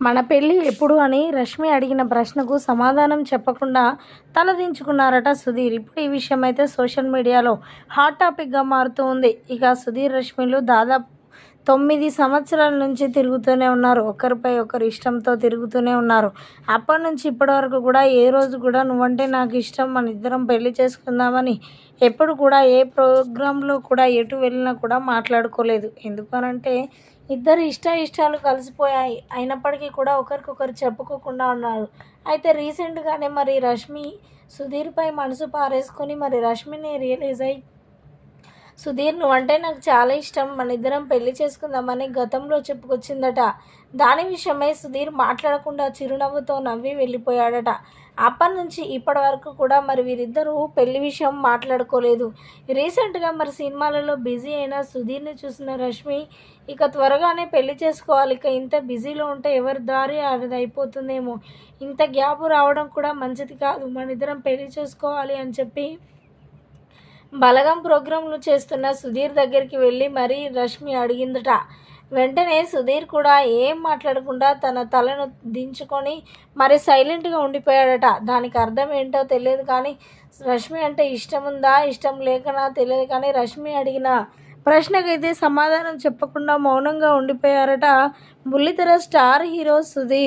మన పెళ్ళి ఎప్పుడు అని రష్మి అడిగిన ప్రశ్నకు సమాధానం చెప్పకుండా తలదించుకున్నారట సుధీర్. ఇప్పుడు ఈ విషయం అయితే సోషల్ మీడియాలో హాట్ టాపిక్గా మారుతూ ఉంది. ఇక సుధీర్ రష్మిలు దాదాపు తొమ్మిది సంవత్సరాల నుంచి తిరుగుతూనే ఉన్నారు. ఒకరిపై ఒకరు ఇష్టంతో తిరుగుతూనే ఉన్నారు. అప్పటి నుంచి ఇప్పటి వరకు కూడా ఏ రోజు కూడా నువ్వంటే నాకు ఇష్టం మన ఇద్దరం పెళ్ళి చేసుకుందామని ఎప్పుడు కూడా ఏ ప్రోగ్రాంలో కూడా ఎటు వెళ్ళినా కూడా మాట్లాడుకోలేదు. ఎందుకనంటే ఇద్దరు ఇష్ట ఇష్టాలు కలిసిపోయాయి. అయినప్పటికీ కూడా ఒకరికొకరు చెప్పుకోకుండా ఉన్నారు. అయితే రీసెంట్గానే మరి రష్మి సుధీర్పై మనసు పారేసుకొని మరి రష్మిని రియలైజ్ అయ్యి సుధీర్ నువ్వంటే నాకు చాలా ఇష్టం. మన ఇద్దరం పెళ్ళి చేసుకుందామని గతంలో చెప్పుకొచ్చిందట. దాని విషయమై సుధీర్ మాట్లాడకుండా చిరునవ్వుతో నవ్వి వెళ్ళిపోయాడట. అప్పటి నుంచి ఇప్పటి వరకు కూడా మరి వీరిద్దరూ పెళ్ళి విషయం మాట్లాడుకోలేదు. రీసెంట్గా మరి సినిమాలలో బిజీ అయిన సుధీర్ని చూసిన రష్మి ఇక త్వరగానే పెళ్ళి చేసుకోవాలి. ఇక ఇంత బిజీలో ఉంటే ఎవరి దారి అది అయిపోతుందేమో. ఇంత గ్యాప్ రావడం కూడా మంచిది కాదు. మన ఇద్దరం పెళ్ళి చేసుకోవాలి అని చెప్పి బలగం ప్రోగ్రాంలు చేస్తున్న సుధీర్ దగ్గరికి వెళ్ళి మరీ రష్మి అడిగిందట. వెంటనే సుధీర్ కూడా ఏం మాట్లాడకుండా తన తలను దించుకొని మరి సైలెంట్గా ఉండిపోయాడట. దానికి అర్థం ఏంటో తెలియదు కానీ రష్మి అంటే ఇష్టం ఉందా? ఇష్టం లేకనా? తెలియదు కానీ రష్మి అడిగిన ప్రశ్నకైతే సమాధానం చెప్పకుండా మౌనంగా ఉండిపోయారట బుల్లితెర స్టార్ హీరో సుధీర్.